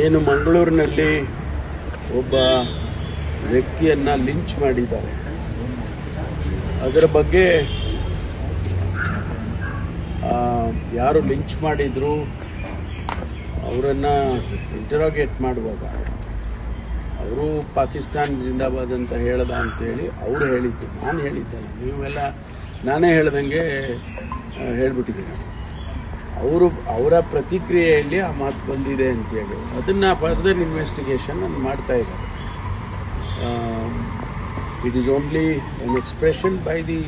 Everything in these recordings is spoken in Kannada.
ಏನು ಮಂಗಳೂರಿನಲ್ಲಿ ಒಬ್ಬ ವ್ಯಕ್ತಿಯನ್ನ ಲಿಂಚ್ ಮಾಡಿದ್ದಾರೆ. ಅದರ ಬಗ್ಗೆ ಯಾರು ಲಿಂಚ್ ಮಾಡಿದ್ರು ಅವರನ್ನು ಇಂಟರೋಗೇಟ್ ಮಾಡುವಾಗ, ಅವರು ಪಾಕಿಸ್ತಾನ ಜಿಂದಾಬಾದ್ ಅಂತ ಹೇಳ್ದ ಅಂತೇಳಿ ಅವರು ಹೇಳಿದ್ದು ನಾನು ಹೇಳಿದ್ದೆ ನೀವೆಲ್ಲ, ನಾನೇ ಹೇಳ್ದಂಗೆ ಹೇಳ್ಬಿಟ್ಟಿದ್ದೀನಿ. ಅವರು, ಅವರ ಪ್ರತಿಕ್ರಿಯೆಯಲ್ಲಿ ಆ ಮಾತು ಬಂದಿದೆ ಅಂತೇಳಿ ಅದನ್ನು ಫರ್ದರ್ ಇನ್ವೆಸ್ಟಿಗೇಷನ್ ನಾನು ಮಾಡ್ತಾ ಇದ್ದಾರೆ. It is only an expression by the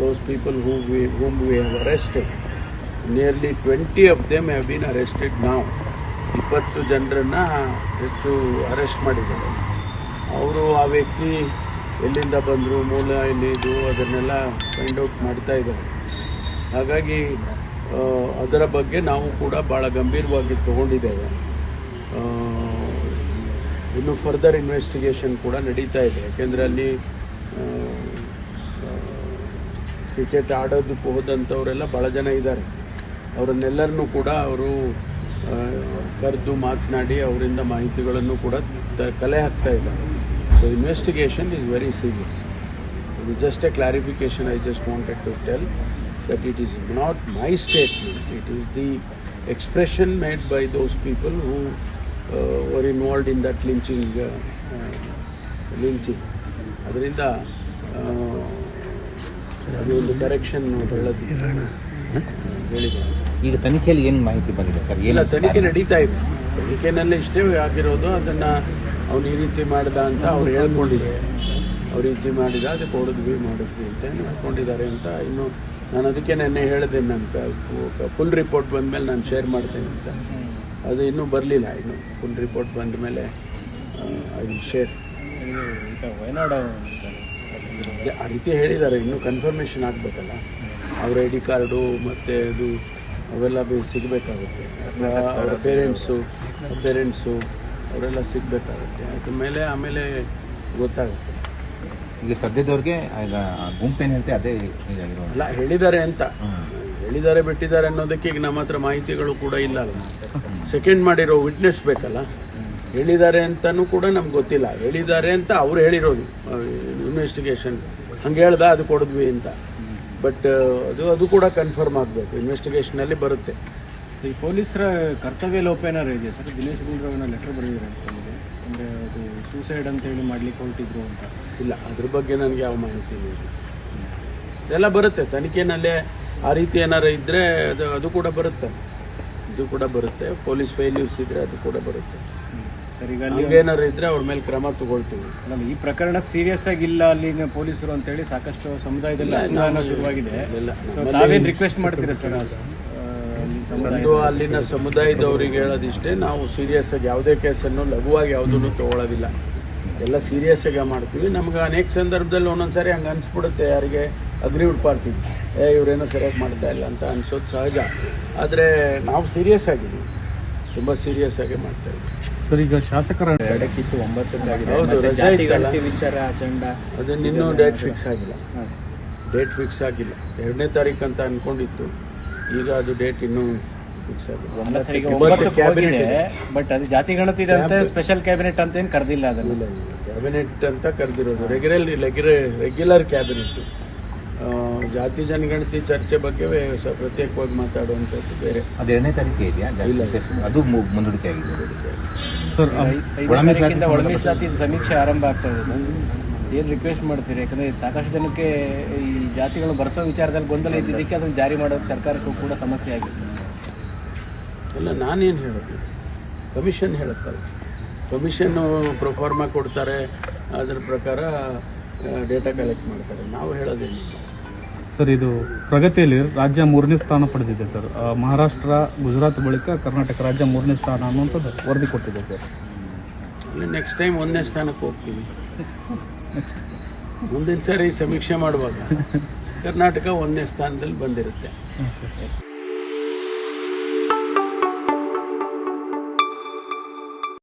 those people who we whom we have arrested nearly twenty of them have been arrested ನಾವು ಇಪ್ಪತ್ತು ಜನರನ್ನು ಹೆಚ್ಚು ಅರೆಸ್ಟ್ ಮಾಡಿದ್ದಾರೆ. ಅವರು ಆ ವ್ಯಕ್ತಿ ಎಲ್ಲಿಂದ ಬಂದರು, ಮೂಲ ಎಲ್ಲಿದು ಅದನ್ನೆಲ್ಲ ಫೈಂಡ್ ಔಟ್ ಮಾಡ್ತಾ ಇದ್ದಾರೆ. ಹಾಗಾಗಿ ಅದರ ಬಗ್ಗೆ ನಾವು ಕೂಡ ಭಾಳ ಗಂಭೀರವಾಗಿ ತಗೊಂಡಿದ್ದೇವೆ. ಇನ್ನು ಫರ್ದರ್ ಇನ್ವೆಸ್ಟಿಗೇಷನ್ ಕೂಡ ನಡೀತಾ ಇದೆ. ಯಾಕೆಂದರೆ ಅಲ್ಲಿ ಕ್ರಿಕೆಟ್ ಆಡೋದಕ್ಕೆ ಹೋದಂಥವರೆಲ್ಲ ಭಾಳ ಜನ ಇದ್ದಾರೆ. ಅವರನ್ನೆಲ್ಲರನ್ನೂ ಕೂಡ ಅವರು ಕರೆದು ಮಾತನಾಡಿ ಅವರಿಂದ ಮಾಹಿತಿಗಳನ್ನು ಕೂಡ ಕಲೆ ಹಾಕ್ತಾ ಇದ್ದಾರೆ. So investigation is very serious just a clarification I just wanted to tell that it is not my statement, it is the expression made by those people who uh, were involved in that lynching. Uh, uh, lynching. ಅದರಿಂದ ಅದು ಒಂದು ಕರೆಕ್ಷನ್ ಹೇಳೋದು ಈಗ ತನಿಖೆಯಲ್ಲಿ ಏನು ಮಾಹಿತಿ ಬಂದಿದೆ ಸರ್ ಇಲ್ಲ ತನಿಖೆ ನಡೀತಾ ಇದೆ ತನಿಖೆನಲ್ಲೇ ಇಷ್ಟೇ ಆಗಿರೋದು ಅದನ್ನು ಅವನು ಈ ರೀತಿ ಮಾಡಿದ ಅಂತ ಅವ್ರು ಹೇಳ್ಕೊಂಡಿದ್ದಾರೆ ಅವ್ರು ರೀತಿ ಮಾಡಿದ ಅದಕ್ಕೆ ಹೊಡೆದ್ವಿ ಮಾಡಿದ್ವಿ ಅಂತ ಹೇಳ್ಕೊಂಡಿದ್ದಾರೆ ಅಂತ ಇನ್ನು ನಾನು ಅದಕ್ಕೆ ನೆನ್ನೆ ಹೇಳಿದೆ ನನ್ನ ಫುಲ್ ರಿಪೋರ್ಟ್ ಬಂದಮೇಲೆ ನಾನು ಶೇರ್ ಮಾಡ್ತೇನೆ ಅಂತ. ಅದು ಇನ್ನೂ ಬರಲಿಲ್ಲ ಇನ್ನು ಫುಲ್ ರಿಪೋರ್ಟ್ ಬಂದ ಮೇಲೆ ಐ ವಿಲ್ ಶೇರ್ ವಯನಾಡ ಆ ರೀತಿ ಹೇಳಿದ್ದಾರೆ, ಇನ್ನೂ ಕನ್ಫರ್ಮೇಷನ್ ಆಗಬೇಕಲ್ಲ. ಅವ್ರ ಐ ಡಿ ಕಾರ್ಡು ಮತ್ತು ಅದು, ಅವೆಲ್ಲ ಸಿಗಬೇಕಾಗುತ್ತೆ. ಅವರ ಪೇರೆಂಟ್ಸು ಪೇರೆಂಟ್ಸು ಅವರೆಲ್ಲ ಸಿಗಬೇಕಾಗುತ್ತೆ. ಅದ್ರ ಮೇಲೆ ಆಮೇಲೆ ಗೊತ್ತಾಗುತ್ತೆ. ಈಗ ಸದ್ಯದವ್ರಿಗೆ ಈಗ ಗುಂಪೇನು ಹೇಳ್ತೆ ಅದೇ ಆಗಿರೋ ಅಲ್ಲ ಹೇಳಿದ್ದಾರೆ ಅಂತ. ಹೇಳಿದ್ದಾರೆ ಬಿಟ್ಟಿದ್ದಾರೆ ಅನ್ನೋದಕ್ಕೆ ಈಗ ನಮ್ಮ ಹತ್ರ ಮಾಹಿತಿಗಳು ಕೂಡ ಇಲ್ಲ ಅಲ್ಲ. ಸೆಕೆಂಡ್ ಮಾಡಿರೋ ವಿಟ್ನೆಸ್ ಬೇಕಲ್ಲ? ಹೇಳಿದ್ದಾರೆ ಅಂತಲೂ ಕೂಡ ನಮ್ಗೆ ಗೊತ್ತಿಲ್ಲ. ಹೇಳಿದ್ದಾರೆ ಅಂತ ಅವ್ರು ಹೇಳಿರೋದು ಇನ್ವೆಸ್ಟಿಗೇಷನ್ ಹಂಗೆ ಹೇಳ್ದ ಅದು ಕೊಡಿದ್ವಿ ಅಂತ. ಬಟ್ ಅದು ಅದು ಕೂಡ ಕನ್ಫರ್ಮ್ ಆಗಬೇಕು. ಇನ್ವೆಸ್ಟಿಗೇಷನಲ್ಲಿ ಬರುತ್ತೆ. ಈ ಪೊಲೀಸರ ಕರ್ತವ್ಯ ಲೋಪ ಏನಾರು ಇದೆಯಾ ಸರ್? ದಿನೇಶ್ ಗುಂಡ್ರಾವ್ ಲೆಟರ್ ಬರೆದಿದ್ದಾರೆ ಅಂತ ನಮಗೆ ಅಂದರೆ ಅದು ಸೂಸೈಡ್ ಅಂತ ಹೇಳಿ ಮಾಡ್ಲಿಕ್ಕೆ ಹೊರಟಿದ್ರು ಅಂತ. ಇಲ್ಲ ಅದ್ರ ಬಗ್ಗೆ ನನಗೆ ಯಾವ ಮಾಹಿತಿ ಇಲ್ಲ. ಇದೆಲ್ಲ ಬರುತ್ತೆ ತನಿಖೆನಲ್ಲೇ ಆ ರೀತಿ ಏನಾರು ಇದ್ರೆ ಅದು ಅದು ಕೂಡ ಬರುತ್ತೆ. ಇದು ಕೂಡ ಬರುತ್ತೆ ಪೊಲೀಸ್ ಫೇಲ್ಯೂರ್ಸ್ ಇದ್ರೆ ಅದು ಕೂಡ ಬರುತ್ತೆ. ಸರ್ ಈಗ ಅಲ್ಲಿ ಹಂಗೇನಾರು ಇದ್ರೆ ಅವ್ರ ಮೇಲೆ ಕ್ರಮ ತಗೊಳ್ತೀವಿ. ಅಲ್ಲ, ಈ ಪ್ರಕರಣ ಸೀರಿಯಸ್ ಆಗಿಲ್ಲ ಅಲ್ಲಿನ ಪೊಲೀಸರು ಅಂತೇಳಿ ಸಾಕಷ್ಟು ಸಮುದಾಯದಲ್ಲಿ ಅಸಮಾಧಾನ ಶುರುವಾಗಿದೆ. ತಾವೇನು ರಿಕ್ವೆಸ್ಟ್ ಮಾಡ್ತೀರಾ ಸರ್ ನಂದು ಅಲ್ಲಿನ ಸಮುದಾಯದವರಿಗೆ ಹೇಳೋದಿಷ್ಟೇ ನಾವು ಸೀರಿಯಸ್ ಆಗಿ ಯಾವುದೇ ಕೇಸನ್ನು ಲಘುವಾಗಿ ಯಾವುದನ್ನು ತಗೊಳ್ಳೋದಿಲ್ಲ. ಎಲ್ಲ ಸೀರಿಯಸ್ ಆಗಿ ಮಾಡ್ತೀವಿ. ನಮ್ಗೆ ಅನೇಕ ಸಂದರ್ಭದಲ್ಲಿ ಒಂದೊಂದ್ಸರಿ ಹಂಗೆ ಅನಿಸ್ಬಿಡುತ್ತೆ ಯಾರಿಗೆ ಅಗ್ರಿ ಪಾರ್ಟಿ ಏ ಇವರೇನೋ ಸರಿಯಾಗಿ ಮಾಡ್ತಾ ಇಲ್ಲ ಅಂತ ಅನ್ಸೋದು ಸಹಜ. ಆದರೆ ನಾವು ಸೀರಿಯಸ್ ಆಗಿದ್ದೀವಿ. ತುಂಬ ಸೀರಿಯಸ್ ಆಗಿ ಮಾಡ್ತಾ ಇದ್ದೀವಿ. ಸರ್ ಈಗ ಶಾಸಕರ ಎರಡಕ್ಕಿತ್ತು ಒಂಬತ್ತಕ್ಕಾಗಿದೆ? ಗಣತಿ ವಿಚಾರ ಅಜೆಂಡ ಅದನ್ನ ಇನ್ನೂ ಡೇಟ್ ಫಿಕ್ಸ್ ಆಗಿಲ್ಲ. ಡೇಟ್ ಫಿಕ್ಸ್ ಆಗಿಲ್ಲ. ಎರಡನೇ ತಾರೀಕು ಅಂತ ಅನ್ಕೊಂಡಿತ್ತು. ಈಗ ಅದು ಡೇಟ್ ಇನ್ನು ಫಿಕ್ಸ್. ಬಟ್ ಅದು ಜಾತಿ ಗಣತಿ ಇದೆ ಅಂತ ಸ್ಪೆಷಲ್ ಕ್ಯಾಬಿನೆಟ್ ಅಂತ ಏನು ಕರೆದಿಲ್ಲ ಅದನ್ನ. ಕ್ಯಾಬಿನೆಟ್ ಅಂತ ಕರೆದಿರೋದು. ರೆಗ್ಯುಲರ್ ರೆಗ್ಯುಲರ್ ಕ್ಯಾಬಿನೆಟ್ ಜಾತಿ ಜನಗಣತಿ ಚರ್ಚೆ ಬಗ್ಗೆ ಪ್ರತ್ಯೇಕವಾಗಿ ಮಾತಾಡುವಂಥದ್ದು ಬೇರೆ. ಅದು ಎರಡನೇ ತಾರೀಕು ಇದೆಯಾ? ಇಲ್ಲ. ಅದು ಮುಂದೂಡಿಕೆ ಆಗಿದೆ. ಸರ್ ಒಳ ಮೀಸಲಾತಿ ಸಮೀಕ್ಷೆ ಆರಂಭ ಆಗ್ತಾ ಇದೆ ಸರ್. ಏನು ರಿಕ್ವೆಸ್ಟ್ ಮಾಡ್ತೀರಿ? ಯಾಕಂದರೆ ಸಾಕಷ್ಟು ಜನಕ್ಕೆ ಈ ಜಾತಿಗಳು ಬರ್ಸೋ ವಿಚಾರದಲ್ಲಿ ಗೊಂದಲ ಇದ್ದಿದ್ದಕ್ಕೆ ಅದನ್ನು ಜಾರಿ ಮಾಡೋಕ್ಕೆ ಸರ್ಕಾರಕ್ಕೂ ಕೂಡ ಸಮಸ್ಯೆ ಆಗಿದೆ. ಇಲ್ಲ ನಾನೇನು ಹೇಳೋದು? ಕಮಿಷನ್ ಹೇಳುತ್ತಲ್ಲ ಕಮಿಷನ್ನು ಪ್ರೊಫಾರ್ಮ ಕೊಡ್ತಾರೆ ಅದರ ಪ್ರಕಾರ ಡೇಟಾ ಕಲೆಕ್ಟ್ ಮಾಡ್ತಾರೆ. ನಾವು ಹೇಳೋದೇನಿಲ್ಲ ಸರ್ ಇದು ಪ್ರಗತಿಯಲ್ಲಿ ರಾಜ್ಯ ಮೂರನೇ ಸ್ಥಾನ ಪಡೆದಿದೆ ಸರ್. ಆ, ಮಹಾರಾಷ್ಟ್ರ ಗುಜರಾತ್ ಬಳಿಕ ಕರ್ನಾಟಕ ರಾಜ್ಯ ಮೂರನೇ ಸ್ಥಾನ ಅನ್ನುವಂಥದ್ದು ವರದಿ ಕೊಟ್ಟಿದೆ ಸರ್. ಅಲ್ಲಿ ನೆಕ್ಸ್ಟ್ ಟೈಮ್ ಒಂದನೇ ಸ್ಥಾನಕ್ಕೆ ಹೋಗ್ತೀವಿ ಮುಂದಿನ ಸಾರಿ ಸಮೀಕ್ಷೆ ಮಾಡುವಾಗ ಕರ್ನಾಟಕ ಒಂದನೇ ಸ್ಥಾನದಲ್ಲಿ ಬಂದಿರುತ್ತೆ.